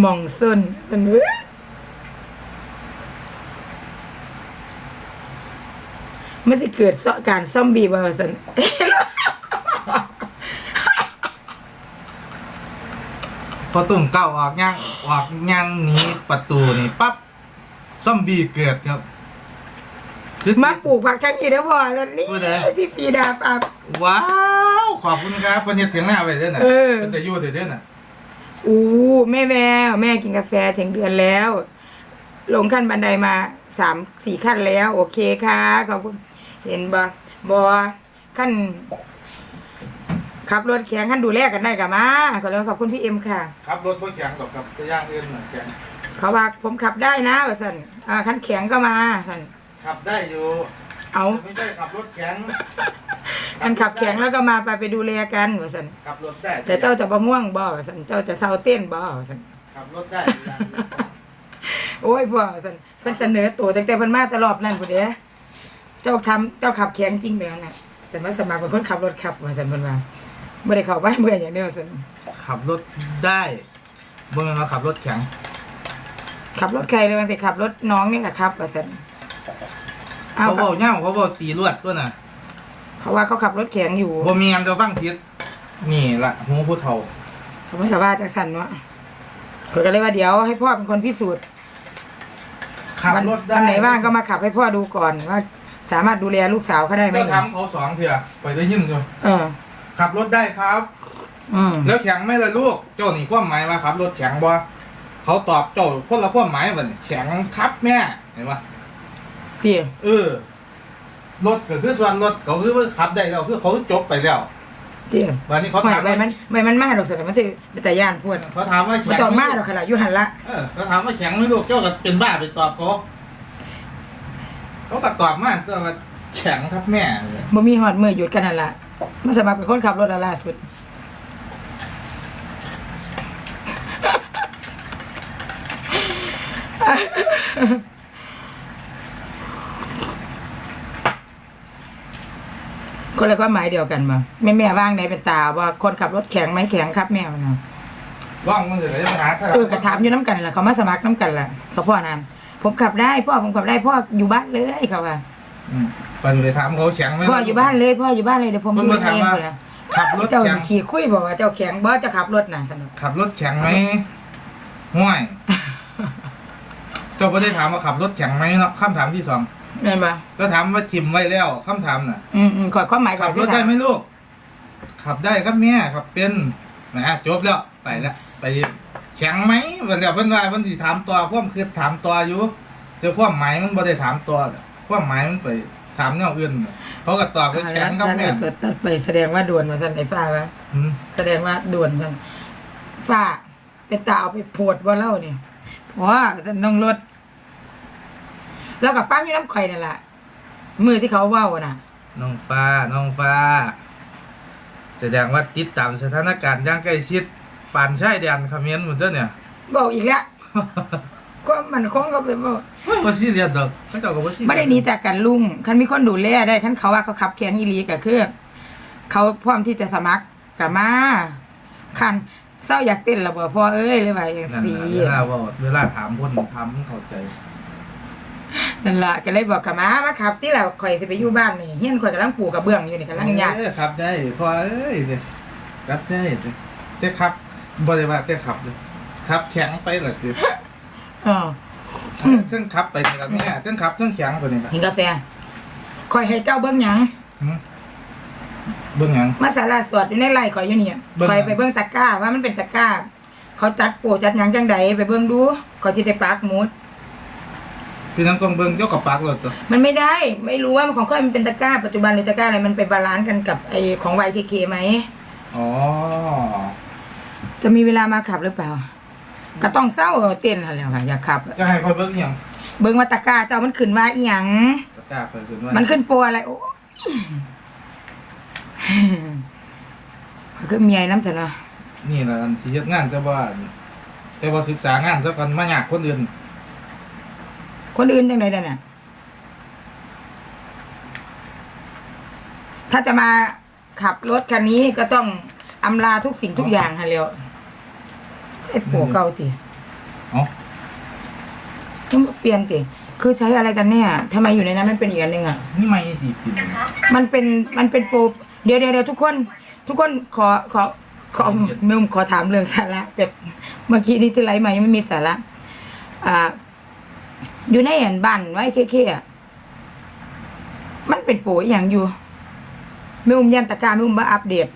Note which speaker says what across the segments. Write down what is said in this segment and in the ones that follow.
Speaker 1: หมองส้นสันเว้ยมันสิเกิดเสาะการซ่อมบีบ่สัน
Speaker 2: พอตุ่มเก้าออกย่างออกย่างหนี้ประตูนี่ปั๊บซอมบี้เกิดครับคือ
Speaker 1: มาปลูกผักทั้งนี้แล้วพอสันนี่
Speaker 2: พูดเลย
Speaker 1: พี่ฟีดาฟับ
Speaker 2: ว้าว ขอบคุณครับฟันเฮ็ดเถียงหน้าไปเด้อน่ะ
Speaker 1: เออ
Speaker 2: เป็นแต่อยู่เด้อน่ะ
Speaker 1: อู้แม่แววแม่กินกาแฟถึงเดือนแล้ว ลงขั้นบันไดมาสามสี่ขั้นแล้ว โอเคค่ะขอบคุณเห็นบ่บอขั้นขับรถแข็งขั้นดูแลกันได้กับมาขอเรียกขอบคุณพี่เอ็มค่ะ
Speaker 2: ขับรถบ่แข็งหรอกครับจะย่างอื่นน่ะแข็ง
Speaker 1: เขาว่าผมขับได้นะว่าสันอ่าขั้นแข็งก็มาสัน
Speaker 2: ขับได้อยู่
Speaker 1: เอา
Speaker 2: ไม่ใช่ขับรถแข็ง
Speaker 1: ขั้นขับแข็งแล้วก็มาไปไปดูแลกันว่าสัน
Speaker 2: ขับรถได้
Speaker 1: แต่เจ้าจะบ่ง่วงบ่ว่าสันเจ้าจะเศร้าเต้นบ่ว่าสัน
Speaker 2: ขับรถได้อย่างเดียว
Speaker 1: โอ้ยพ่อสันเพิ่นเสนอตัวตั้งแต่เพิ่นมาตลอดนั่นพุ่นเด้เจ้าทำเจ้าขับแข็งจริงเด้อน่ะแต่มาสมัครเป็นคนขับรถขับว่าสันเพิ่นว่าบ่ได้เข้าบ้านเมื่ออย่างเดียวสัน
Speaker 2: ขับรถได้เบิ่งเราขับรถแข็ง
Speaker 1: ขับรถใครเลยมันสิขับรถน้องนี่ก็ครับว่าสัน เอา
Speaker 2: เขาบอกเง่าเขาบอกตีลวดตัวน่ะ
Speaker 1: เขาว่าเขาขับรถแข็งอยู่
Speaker 2: บ่มีอันจะฟังผิดนี่ล่ะหูผู้เฒ่า
Speaker 1: เขาไม่ว่าจังสันวะเขาก็เลยว่าเดี๋ยวให้พ่อเป็นคนพิสูจน์
Speaker 2: ขับ
Speaker 1: วัน
Speaker 2: รถได้
Speaker 1: วันไหนว่างก็มาขับให้พ่อดูก่อนว่า สามารถดูแลลูกสาวเขาได้ไหม
Speaker 2: ก็ทำเขาสองเถื่อไปได้ยินอยู่
Speaker 1: เออ
Speaker 2: ขับรถได้ครับ
Speaker 1: อืม
Speaker 2: แล้วแข็งไหมล่ะลูก เจ้านี่ความหมายว่าขับรถแข็งบ่เขาตอบเจ้าคนละความหมายบัดนี้แข็งครับแม่เห็นปะ
Speaker 1: เตี้ย
Speaker 2: เออรถก็คือส่วนรถเขาคือว่าขับได้แล้วคือเขาจบไปแล้ว
Speaker 1: เตี้ย
Speaker 2: วันนี้เขา
Speaker 1: หอย
Speaker 2: ถาม
Speaker 1: ไป
Speaker 2: ว่า
Speaker 1: มันไปมันมาดอกสันมันสิเป็นแต่ย่านพูด
Speaker 2: เขาถามว่า
Speaker 1: มัน
Speaker 2: แข็ง
Speaker 1: ต้อง
Speaker 2: ไห
Speaker 1: มาดอกขนาดอยู่หันละ
Speaker 2: เออเขาถามว่าแข็งไหมลูกเจ้าก็เป็นบ้าไปตอบเขาเขาก็ตอบมาก็ว่าแข็งครับแม่
Speaker 1: บ่มีหอดมือหยุดกันนั่นละมาสมัครเป็นคนขับรถแล้วล่าสุด คนละความหมายเดียวกันมาแม่แม่ว่างไหนเป็นตาว่าคนขับรถแข็งไหมแข็งครับแม่มันนะ
Speaker 2: ว่างมันจะได้ปัญหาถ้า
Speaker 1: เออกระถามอยู่น้ำกันแหละเขามาสมัครน้ำกันแหละเขาพ่อนามผมขับได้พ่อผมขับได้พ่ออยู่บ้านเลยเขาว่า
Speaker 2: อืมไปเลยถามเขาแข็งไหม
Speaker 1: พ่ออยู่บ้านเลยพ่ออยู่บ้านเลยเดี๋ยวผม
Speaker 2: เพิ่
Speaker 1: ดู
Speaker 2: นมาถาม
Speaker 1: เอง
Speaker 2: ว่า
Speaker 1: เลยนะ
Speaker 2: ขับรถ
Speaker 1: เจ้า
Speaker 2: แข็ง
Speaker 1: ขี่คุยบอกว่าเจ้าแข็งบอสจะขับรถนะสนุก
Speaker 2: ขับรถแข็งไหมห่วยเจ้าไม่ได้ถามว่าขับรถแข็งไหมเนาะคำถามที่สอง
Speaker 1: เห็นปะ
Speaker 2: ก็ถามว่าทิมไว้แล้วคำถามน่ะ
Speaker 1: อืมอืมขอความหมายก่อ
Speaker 2: ขั
Speaker 1: น
Speaker 2: บรถได้ไหมลูก ขับได้ครับแม่ขับเป็นนะจบแล้วไปแล้วไปแข็งไหมเพิ่นเดี๋ยวเพิ่นว่าเพิ่นสิถามตัวความคือถามตัวอยู่แต่ความหมายมันบ่ได้ถามตัวความหมายมันไปถามแนวอื่นเขาก็ตอบว่าแข็งครับแม่
Speaker 1: สดตัดไปแสดงว่าด่วนมาสันไอ้ฟ้าวะ
Speaker 2: อืม
Speaker 1: แสดงว่าด่วนสันฟ้าเป็นตาเอาไปโพดว่าเล่าเนี่ยว้าสันน้องรถ แล้วก็ฟังอยู่น้ำข่อยนั่นแหละมือที่เขาเว้าน่ะ
Speaker 2: น้องฟ้า น้องฟ้า แสดงว่าติดตามสถานการณ์อย่างใกล้ชิดปานชายแดนเขมรหมดเด้อเนี่ย
Speaker 1: บอกอีกแล้วก็มันคงก็เป็นว่า
Speaker 2: บ่ซีเรียสดอกเขาเจ้าก็บ่ซีเรียส
Speaker 1: ไม่ได้หนีจากกันลุงคันมีคนดูแลได้คันเขาว่าเขาขับแขนอีหลีก็คือเขาพร้อมที่จะสมัครกับมาคันเศร้าอยากเต้นระบ่พ่อเอ้ยเลยว่าอย่าง
Speaker 2: นั่น
Speaker 1: สี
Speaker 2: น่ะเวลาเว่าเวลาถามคนถามเข้าใจ
Speaker 1: นั่นล่ะก็เลยบอกกับมามาขับ ที่เราข่อยสิไปอยู่บ้านนี่เฮียนข่อยกำลังปลูกกระเบื้องอยู่นี่กำลังยาก
Speaker 2: เอ้ยครับได้พอเอ้ยเด้ครับได้เด้แต่ครับบ่ได้ว่าแต่ขับเลยครับแข็งไปล่ะคือ
Speaker 1: เออ
Speaker 2: เส้นขับไปนี่ล่ะแม่เส้นขับเส้นแข็งตัวนี้ล่ะ
Speaker 1: เห็นกาแฟข่อยให้เจ้าเบิ้งหยัง
Speaker 2: หืมเบิ่งหยัง
Speaker 1: มาสาราสวดอยู่ในไร่ข่อยอยู่นี่
Speaker 2: เบิ่งหยัง
Speaker 1: ข่อยไปเบิ้งตะกร้าว่ามันเป็นตะกร้าเขาจัดปูจัดหยังจังใดไปเบิ้งดูข่อยสิได้ปักหมุด
Speaker 2: พี่น้องต้องเบิ่งเจ้ากับปากรถตัว
Speaker 1: มันไม่ได้ไม่รู้ว่าของค่อยมันเป็นตะกร้าปัจจุบันหรือตะกร้าอะไรมันไปบาลานซ์กันกับไอของ YKK ไหม
Speaker 2: อ๋อ
Speaker 1: จะมีเวลามาขับหรือเปล่า ก็ต้องเศร้าเต้นอะไรค่ะอยากขับ
Speaker 2: จะให้ค่อยเบิ่งอีหยัง
Speaker 1: เบิ้งว่าตะกร้าเจ้ามันขึ้นว่าอีหยัง
Speaker 2: ตะกร้าเพิ่นขึ้นว่า
Speaker 1: มันขึ้นโปรอะไรโอ้ยก็เมียน้ำฉันเนาะ
Speaker 2: นี่ล่ะอันสิเฮ็ดงานแต่ว่า แต่ว่าศึกษางานซะก่อนมายากคนอื่น
Speaker 1: คนอื่นยังไงเด่นน่ะถ้าจะมาขับรถคันนี้ก็ต้องอำลาทุกสิ่งทุกอย่างฮะเร็วใส่โปรเก่าติ
Speaker 2: เอ๋อ
Speaker 1: ต้องเปลี่ยนติคือใช้อะไรกันเนี่ยทำไมอยู่ในนั้นมันเป็นอีกอันหนึ่งอะ
Speaker 2: นี่ไม่สิปิด
Speaker 1: มันเป็นมันเป็นโปรเดี๋ยวเดี๋ยวเดี๋ยวทุกคน ทุกคนขอขอขอเมื่อขอถามเรื่องสาระแบบเมื่อกี้นี่ที่ไลฟ์มายังไม่มีสาระอ่า อยู่ในแอนบ้านไว้เคๆอะมันเป็นโปรอหย่างอยู่ไม่อุ้มยันตะกร้ารไม่อุ้มมาอัปเดต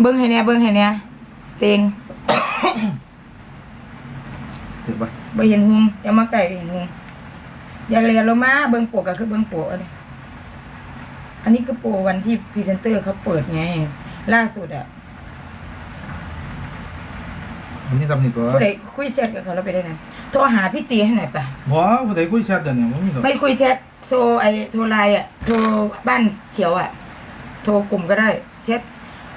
Speaker 1: เบิ้งให้แน่เบิ้งให้แน่เตง
Speaker 2: ถือปะ
Speaker 1: บ่เห็นหุงอย่ามาไก่เห็นหุงอย่าเรียนลงมาเบิ้งโปกก็คือเบิ้งโปกอันนี้อันนี้คือโปรวันที่พรีเซนเตอร์เขาเปิดไง ล่าสุดอะ
Speaker 2: อันนี้ทำนี่ตัว
Speaker 1: ผู้ใดคุยแชทกับเขาแล้วไปได้ไหน โทรหาพี่จีให้หน่อยปะ
Speaker 2: บ่ผู้ใดคุยแชทเดี๋ยวนี้บ่มีหรอก
Speaker 1: ไม่คุยแชทโทรไอโทรไลน์อะโทรบ้านเขียวอะโทรกลุ่มก็ได้แชท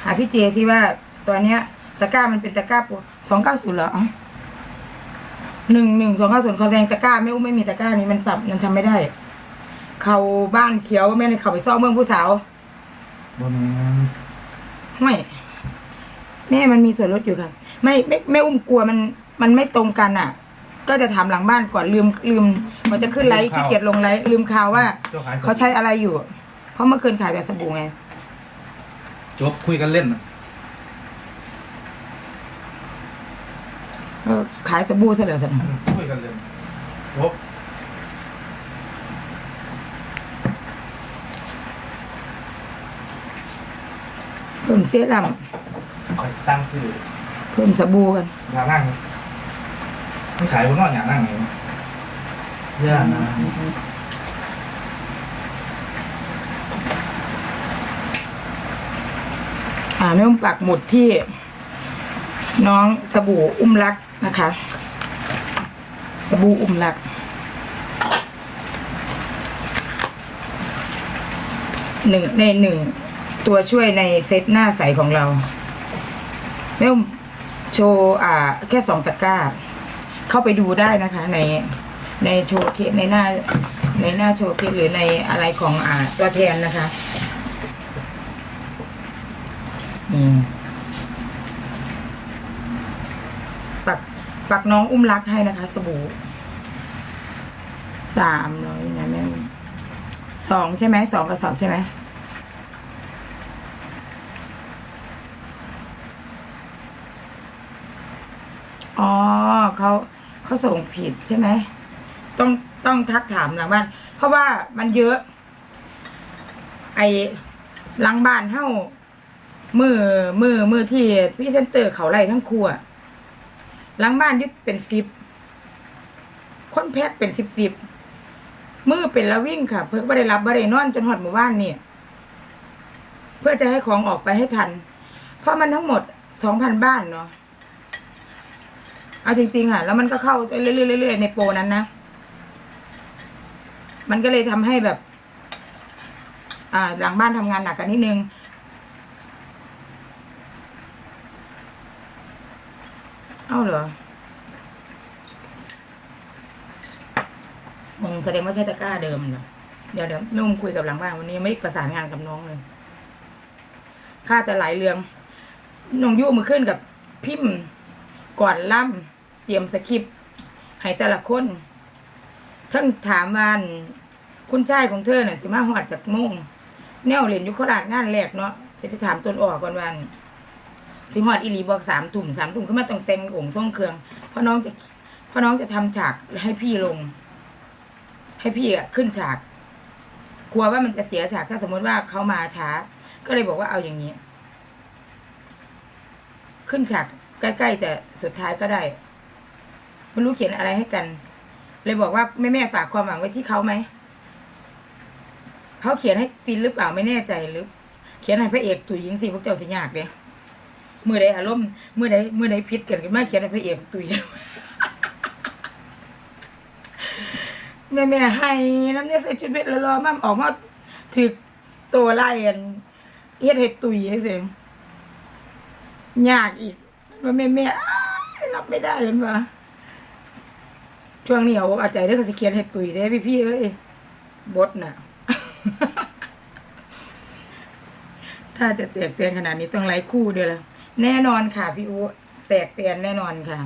Speaker 1: หาพี่เจสิว่าตัวเนี้ยตะกร้ามันเป็นตะกร้าปูสองเก้าศูนย์เหรออ๋อหนึ่งหนึ่งสองเก้าศูนย์เขาแดงตะกร้าไม่อุ้มไม่มีตะกร้านี้มันปรับมันทำไม่ได้ เขาบ้านเขียวไม่ได้เขาไปซ่อมเมืองผู้สาว
Speaker 2: บ่แม่น
Speaker 1: ไม่แม่มันมีส่วนลดอยู่ค่ะ ไม่ไม่ไม่อุ้มกลัวมันมันไม่ตรงกันอะ ก็จะถามหลังบ้านก่อนลืมลืมมันจะขึ้นไลฟ์ขี้เกียจลงไลฟ์ลืมข่าวว่า
Speaker 2: เจ้าขาย
Speaker 1: เขาใช้อะไรอยู่ เพราะเมื่อคืนขายแต่สบู่ไง
Speaker 2: จบคุยกันเล่นน่ะ
Speaker 1: เออขายสบู่เสลอสนะ
Speaker 2: คุยกันเล่นจบ
Speaker 1: เพิ่มเซรั่ม
Speaker 2: คอยสร้างซื้อ
Speaker 1: เพิ่มสบู่กัน
Speaker 2: อย่านั่ง ไม่ขายบนนอกอย่านั่งเลยอย่านะ
Speaker 1: อ่าไม่ต้องปักหมุดที่ น้องสบู่อุ้มรักนะคะ สบู่อุ้มรักหนึ่งในหนึ่งตัวช่วยในเซตหน้าใสของเราไม่ต้องโชว์อ่า แค่สองตะกร้า เข้าไปดูได้นะคะ ในในโชว์เคสในหน้า ในหน้าโชว์เคสหรือในอะไรของอ่าตัวแทนนะคะนี่ปักปักน้องอุ้มรักให้นะคะ สบู่สามร้อยนะแม่สองใช่ไหมสองกระสอบใช่ไหมอ๋อเขา เขาส่งผิดใช่ไหมต้องต้องทักถามหลังบ้าน เพราะว่ามันเยอะ ไอ้หลังบ้านเท่ามือมือมือที่พี่เซนเตอร์เขาไล่ทั้งครัวหลังบ้านยึดเป็นสิบคนแพ็กเป็นสิบสิบมือเป็นละวิ่งค่ะ เพื่อไม่ได้รับไม่ได้นอนจนหอดหมู่บ้านเนี่ย เพื่อจะให้ของออกไปให้ทัน เพราะมันทั้งหมดสองพันบ้านเนาะ เอาจริงๆอะ แล้วมันก็เข้าเรื่อยๆในโปรนั้นนะ มันก็เลยทำให้แบบ อ่า หลังบ้านทำงานหนักกันนิดนึงเอ้าเหรอมงแสดงว่าใช่ตะกร้าเดิมเหรอเดี๋ยวเดี๋ยวนุ่มคุยกับหลังบ้านวันนี้ไม่ประสานงานกับน้องเลยค่าจะหลายเรื่องน้องยู่มาขึ้นกับพิมพ์ก่อนล่ำ เตรียมสคริปต์ให้แต่ละคนทั้งถามวาอันคุณชายของเธอน่ะสิมาหอดจากโมงแนวเหรียนอยุคราชงานแรกเนาะจะไปถามต้นออกก่อนวันสิฮอดอีหลีบอกสามถุ่มสามถุ่มขึ้นมาต้องแต่งองค์ทรงเครื่องเพราะน้องจะเพราะน้องจะทำฉากให้พี่ลง ให้พี่อะขึ้นฉาก กลัวว่ามันจะเสียฉากถ้าสมมติว่าเขามาช้า ก็เลยบอกว่าเอาอย่างนี้ ขึ้นฉากใกล้ๆจะสุดท้ายก็ได้ ไม่รู้เขียนอะไรให้กัน เลยบอกว่าแม่แม่ๆฝากความหวังไว้ที่เขาไหมเขาเขียนให้ฟินหรือเปล่าไม่แน่ใจหรือ เขียนให้พระเอกตุยยิงสิพวกเจ้าสิยากเลยเมื่อใดอารมณ์เมื่อใดเมื่อใดพิษเกันกันมาเขียนให้พระเอกตุยแม่แม่ให้น้ำเนี่ยใส่ชุดเบ็ดแล้วรอมั่มออกมาถือตัวไล่กันเฮ็ดให้ตุยให้เสียงยากอีกว่าแม่แม่รับไม่ได้เห็นปะ ช่วงนี้เอาเอาใจเด้อเขาสิเขียนให้ตุยได้พี่พี่เอ้ยบทน่ะ ถ้าจะแตกเตือนขนาดนี้ต้องไล่คู่เดียวละแน่นอนค่ะ พี่อูแตกแตนแน่นอนค่ะ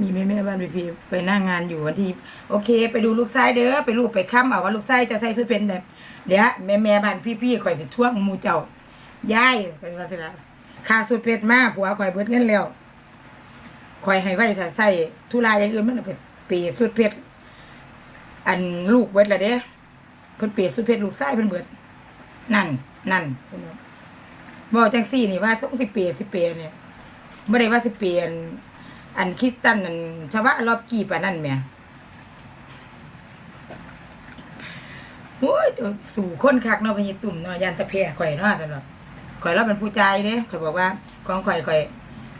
Speaker 1: มีแม่แม่บ้านพี่พี่ไปหน้างงานอยู่วันที่โอเค ไปดูลูกชายเด้อไปรูปไปค้ำเอาว่าลูกชายจะใส่สุดเป็นแบบเดี๋ยวแม่แม่บ้านพี่พี่ๆข่อยสิท่วงมูเจ้าย้ายไปว่าสิละค่าสุดเพชรมากผัวข่อยเบิดเงินแล้ว ข่อยให้ไว้ถ้าใส่ธุระอย่างอื่นมันเอาไปเปรสุดเพชรอันลูกเบิดละเด้เพิ่นเปรสุดเพชรลูกชายเพิ่นเบิด นั่น นั่นสนุกบอกจังสี่นี่ว่าสงสิเปรสิเปรเนี่ยไม่ได้ว่าสิเปรอันอันคิดตันนั่นชาวบ้านรอบกี่ปานนั่นแม่โอ้ยสู่คนคักเนาะพญิตุ่มเนาะยันตะแพร่ข่อยเนาะสำหรับข่อยเราเป็นผู้ใจเด้ข่อยบอกว่าของข่อยข่อย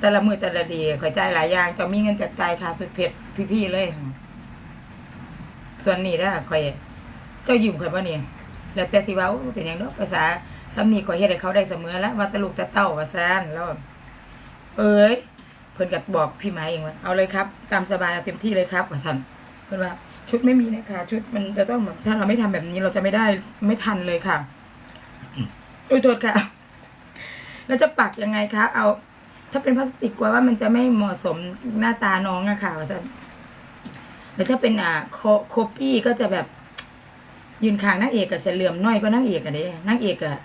Speaker 1: แต่ละมือแต่ละดีข่อยจ่ายหลายอย่างจะมีเงินจัดจ่ายค่าสุดเพชรพี่ๆเลยส่วนนี้เด้อข่อยเจ้ายืมข่อยบ่นี่แล้วแต่สิเว้าเป็นหยังเนาะภาษาสำนีข่อยเฮ็ดให้เขาได้เสมอแล้วว่าแตลูกแต่เต้าว่าซั่นแล้วเอ้ยเพิ่นก็บอกพี่หมายเองว่าเอาเลยครับ ตามสบายเอาเต็มที่เลยครับว่าซั่นเพิ่นว่าชุดไม่มีนะคะชุดมันจะต้องแบบถ้าเราไม่ทำแบบนี้เราจะไม่ได้ไม่ทันเลยค่ะอุ้ยโทษค่ะ แล้วจะปักยังไงคะ เอา ถ้าเป็นพลาสติกกลัวว่ามันจะไม่เหมาะสมหน้าตาน้องอะค่ะว่าซั่นแล้วถ้าเป็นอ่าโคปี้ก็จะแบบยืนข้างนางเอกกับจะเหลื่อมน้อยกว่านางเอกอะเด้นางเอกอะ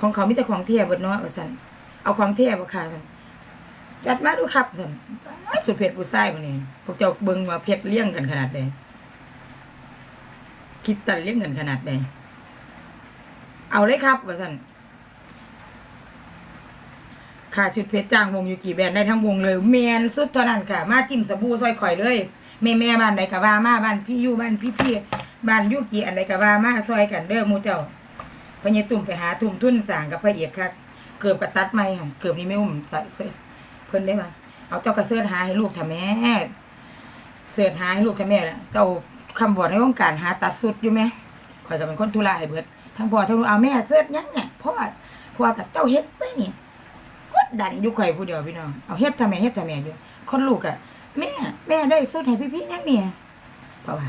Speaker 1: ของเขามีแต่ของเทียบดเนาะว่าซั่นเอาของเทียบค่ะซั่นจัดมาดูครับซั่นสุดเผ็ดผู้ชายบ่นี่พวกเจ้าเบิ่งว่าเผ็ดเลี้ยงกันขนาดใดคิดตันเลี้ยงเงินขนาดใดเอาเลยครับว่าสัน ค่าชุดเพชรจ้างวงอยู่กี่แบรนด์ได้ทั้งวงเลยแมนสุดเท่านั้นค่ะ มาจิ้มสบู่ซอยข่อยเลยแม่แม่บ้านใดกะว่ามาบ้านพี่ยู่บ้านพี่พี่บ้านยุกี่อันใดกะว่ามาซอยกันเด้อมูเจ้าพญตุ่มไปหาทุ่มทุ่นสั่งกับพระเอกครับเกือบกระตัดไม่ค่ะเกือบนี่ไม่อุ้มใส่เสื้อเพิ่นได้มาเอาเจ้ากระเสื้อหาให้ลูกทำแม่เสื้อหาให้ลูกทำแม่และเจ้าคำบอกในวงการหาตัดสุดอยู่ไหมข่อยจะเป็นคนทุลาให้เบิดทั้งพ่อทั้งลูกเอาแม่เสื้อยังเนี่ยเพราะว่าพ่อกับเจ้าเฮ็ดไปนี่ก ดดันอยู่ข่ผู้เดียวพี่น้องเอาเฮ็ดทำไมเฮ็ดทำไมอยู่คนลูกอะแม่แม่ได้สุดให้พี่ๆยังเนี่ยเพราะว่า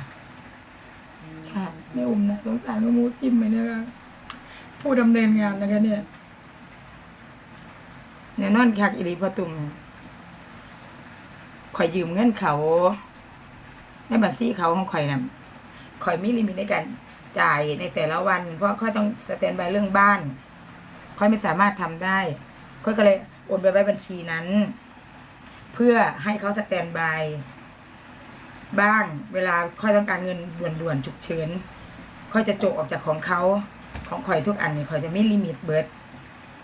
Speaker 1: ค่ะแม่อุ้มนะสงสารแม่มูจิ้มไปนะคะผู้ดำเนินงานนะคะเนี่ยแน่นอนคักอิริพอตุมข่อยยืมเงินเขาในบัญชีเขาของข่อยนะข่อยมีลิมิตในการจ่ายในแต่ละวัน เพราะค่อยต้องสแตนบายเรื่องบ้านค่อยไม่สามารถทำได้ ค่อยก็เลยโอนไปไว้บัญชีนั้น เพื่อให้เขาสแตนบายบ้างเวลาค่อยต้องการเงินด่วนๆฉุกเฉินค่อยจะโจกออกจากของเขาของข่อยทุกอันนี่ข่อยจะไม่ลิมิตเบิร์ด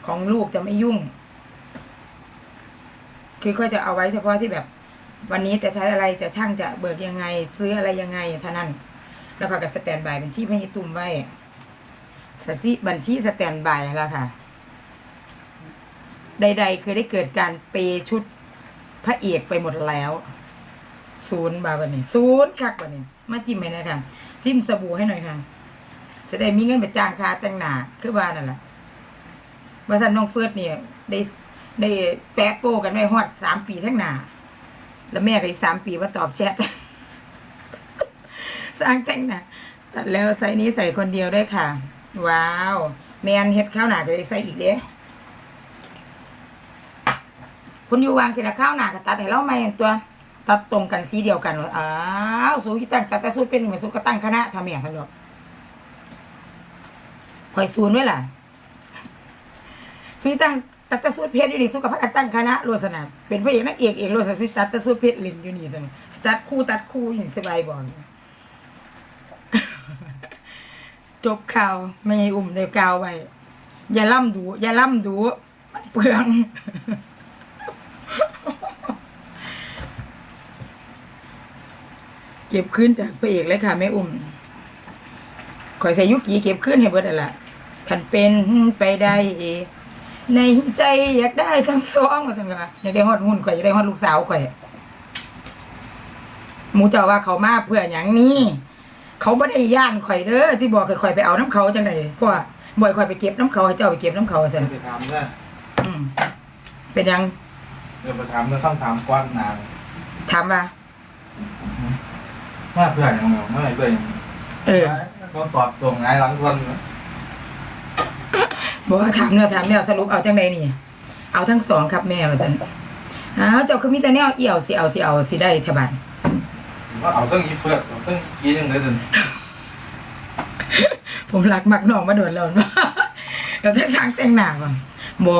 Speaker 1: ของลูกจะไม่ยุ่ง คือค่อยจะเอาไว้เฉพาะที่แบบ วันนี้จะใช้อะไรจะช่างจะเบิกยังไง ซื้ออะไรยังไงเท่านั้น แล้วพากับสแตนบายบัญชีพญิตุ่มไว้สซิบัญชีสแตนบายแล้วค่ะ ใด ๆ เคยได้เกิดการเปย์ชุดพระเอกไปหมดแล้ว ศูนย์บาบันนี้ศูนย์คักบันนี้มาจิ้มให้หน่อยค่ะ จิ้มสบู่ให้หน่อยค่ะจะได้มีเงินไปจ้างค่าแต่งหน้าคือว่านั่นแหละบริษัทน้องเฟิร์สเนี่ยได้ได้แปะโป้กันไว้ฮอดสามปีทั้งหน้าแล้วแม่ก็อีกสามปีมาตอบแชทสร้างแต่งหนะตัดแล้วใส่นี้ใส่คนเดียวด้วยค่ะ ว้าว แมนเฮ็ดข้าวหนาจะได้ใส่อีกเด้ คนอยู่วางเสร็จแล้วข้าวหนาก็ตัดให้เราใหม่ตัว ตัดตรงกันสีเดียวกันอ้าวสูที่ตั้งตัดแต่สูตรเป็นเหมือนสูตรก็ตั้งคณะทำอย่างกันหรอกคอยศูนไว้ล่ะสูตรตั้งตัดแต่สูตรเพชรอยู่นี่สูตรกับพักตั้งคณะรวสนาเป็นพระเอกนักเอกเอกรวสนาสูตรตัดแต่สูตรเพชรลินอยู่นี่ซั่นตัดคู่ตัดคู่อย่างสบายบอกจบข่าวไม่อุ่มเดี๋ยวกาวไว้อย่าล่ำดู อย่าล่ำดู มันเปลือง เก็บขึ้นจากพระเอกเลยค่ะแม่อุ่มข่อยใส่ยุกีเก็บขึ้นให้เบิดนั่นละขันเป็นไปได้ในใจอยากได้ทั้งสองว่าจังว่าอยากได้ฮอดหุ่นข่อยอยากได้ฮอดลูกสาวข่อยหมูเจ้าว่าเขามาเพื่ออย่างนี้เขาไม่ได้ย่านข่อยเด้อที่บอกข่อยไปเอาน้ำเขาจังไดเพราะว่าบ่อยข่อยไปเก็บน้ำเขาให้เจ้าไปเก็บน้ำเขาซั่น
Speaker 2: ไปถามได้
Speaker 1: อืมเป็นหยัง
Speaker 2: เดี๋ยวไปถามเรื่องคำถามกว้างนาน
Speaker 1: ถามว่า
Speaker 2: มาเพื่อนยังไงไม่เพื่อนยัง
Speaker 1: เออ
Speaker 2: ก็ตอบตรงไงหลังคน
Speaker 1: บอกว่าถามเนี่ยถามเนี่ยสรุปเอาจังไดนี่ เอาทั้งสองครับแม่ว่าซั่นอ้าวเจ้าคือมีแต่แนวเอี่ยวสิเอาสิเอาสิได้ทบัด
Speaker 2: ว่าเอาตั้งอีเฟิร์ดเอาตั้งกี้ยังไงเดิน
Speaker 1: ผมรักมักน้องมาโดนแล้วแล้วทั้งทางแต่งหนาก่อนบ่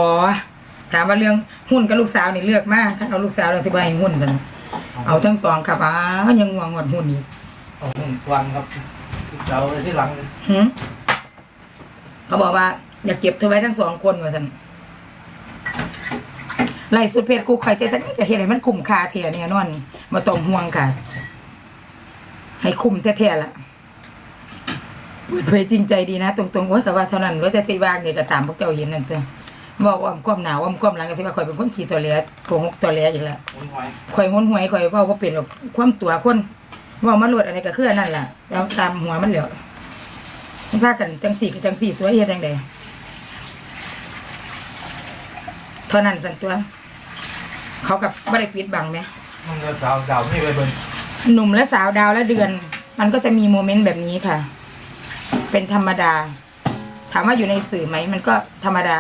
Speaker 1: ถามว่าเรื่องหุ้นกับลูกสาวนี่เลือกมากคันเอาลูกสาวเราสิบ่ให้หุ้นซั่น เอาทั้งสองครับอ้าวยังห่วงงวดหุ้นอีก
Speaker 2: เอาหนึ่งวันครับเอาไว้ที่หลังเลย
Speaker 1: หึเขาบอกว่า อยากเก็บเธอไว้ทั้งสองคนว่าซั่นไล่สุดเพจกูใครใจสักนิดก็เฮ็ดให้มันคุ้มค่าเทียเนี่ยนอนบ่ต้องห่วงค่ะ ให้คุ้มแท้ๆล่ะเปิดเผยจริงใจดีนะ ตรงๆโอ้ยแต่ว่าเท่านั้นว่าจะสิวางนี่ก็ตามพวกเจ้าเห็นนั่นเถอะ บอกว่าความหนาวว่าความหลังก็สิว่าข่อยเป็นคนขี้ตัวแหลโกหกตัวแหลอีกแล้ว
Speaker 2: โอ้ยหอย
Speaker 1: ข่อยหนหวยข่อยเว้าบ่เป็นหรอกความตัวคนเว้ามาโลดอะไรก็คืออันนั่นล่ะแล้วตามหัวมันแล้วมันพากันจังสี่กับจังสี่ตัวเฮ็ดจังไดเท่านั้นสันตัว เขากับบ่ได้ปิดบังแหม
Speaker 2: มันจะสาวสาวนี่ไปเบิ่ง
Speaker 1: หนุ่มและสาวดาวและเดือน มันก็จะมีโมเมนต์แบบนี้ค่ะ เป็นธรรมดา ถามว่าอยู่ในสื่อไหม มันก็ธรรมดา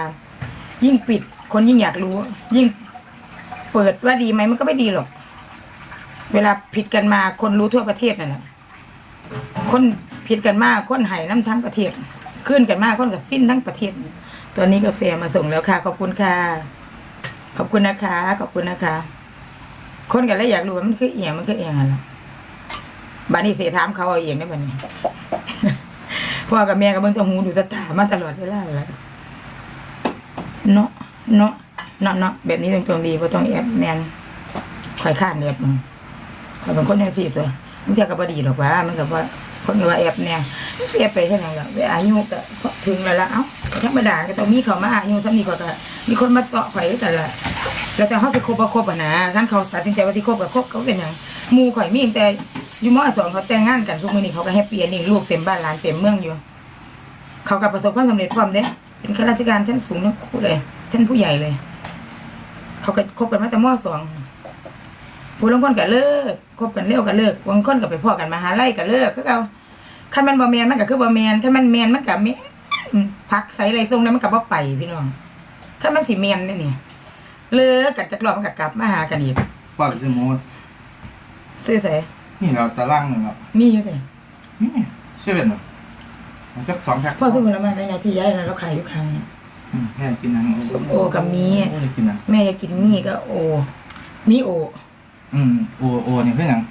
Speaker 1: ยิ่งปิดคนยิ่งอยากรู้ ยิ่งเปิดว่าดีไหมมันก็ไม่ดีหรอก เวลาผิดกันมาคนรู้ทั่วประเทศนั่นแหละคนผิดกันมากคนหายน้ำทั้งประเทศขึ้นกันมากคนกับสิ้นทั้งประเทศตอนนี้กาแฟมาส่งแล้วค่ะ ขอบคุณค่ะ ขอบคุณนะคะ ขอบคุณนะคะ คนกันแล้วอยากรู้ว่ามันคือเอียงมันคือเอียงอะไรบ้านนี้เสียถามเขาเอาเองได้บ้านี้พ่อกับแม่กับเบิ้งตัวหูดูจะตามาตลอดเวลาเลย เนาะเนาะเนาะเนาะแบบนี้ตรงๆดีเพราะต้องแอบแมนคอยข้านแอบคอยเป็นคนแนวสี่ตัวมันจะกับบดีหรอกว่า มันกับว่าคนว่าแอบแนวเสียไปใช่ไหมล่ะเวลาอายุก็ถึงแล้วละเอ้าธรรมดาก็ต้องมีเขามาอายุสักนี้ก็มีคนมาเตาะไฟแต่ละแล้วแต่เขาสิคบบ่คบอะนะท่านเขาตัดสินใจว่าที่คบกับคบเขาเป็นหยังมูข่อยมีแต่อยู่มอสองเขาแต่งงานกันทุกมือนี้เขาก็แฮปปี้อันนี้ลูกเต็มบ้านหลานเต็มเมืองอยู่ เขาก็ประสบความสำเร็จพร้อมเด้ เป็นข้าราชการชั้นสูงทั้งคู่เลยชั้นผู้ใหญ่เลย เขาก็คบกันมาแต่มสองผู้ลางคนก็เลิกคบกันเร็วก็เลิกบางคนก็ไปพ่อกันมหาลัยก็เลิกก็เอาคันมันบ่แมนมันก็คือบ่แมนคันมันแมนมันก็แมนพักใส่ไรทรงนั้นมันก็บ่ไปพี่น้องคันมันสิแมนนี่นี่เลิกกันจากรอบมันก็กลับมาหากันอีก
Speaker 2: ปากสมูท
Speaker 1: ซื้อใส่
Speaker 2: นี่เราตะล่างหนึ่งครับ
Speaker 1: มีอยู่ใส่
Speaker 2: นี่เซเว่นเหรอ มันจะสองแพ็ค
Speaker 1: พ่อซื้อผลไม้ไว้ในที่ย้ายแล้วเราขายอยู่ข้างเนี่ย
Speaker 2: อืมแค่กินนัง
Speaker 1: ส้มโอกับมี
Speaker 2: โอ้ยกินนัง
Speaker 1: แม่อยากกินมีก็โอ มีโอ
Speaker 2: อืมโอโอนี่คือหยัง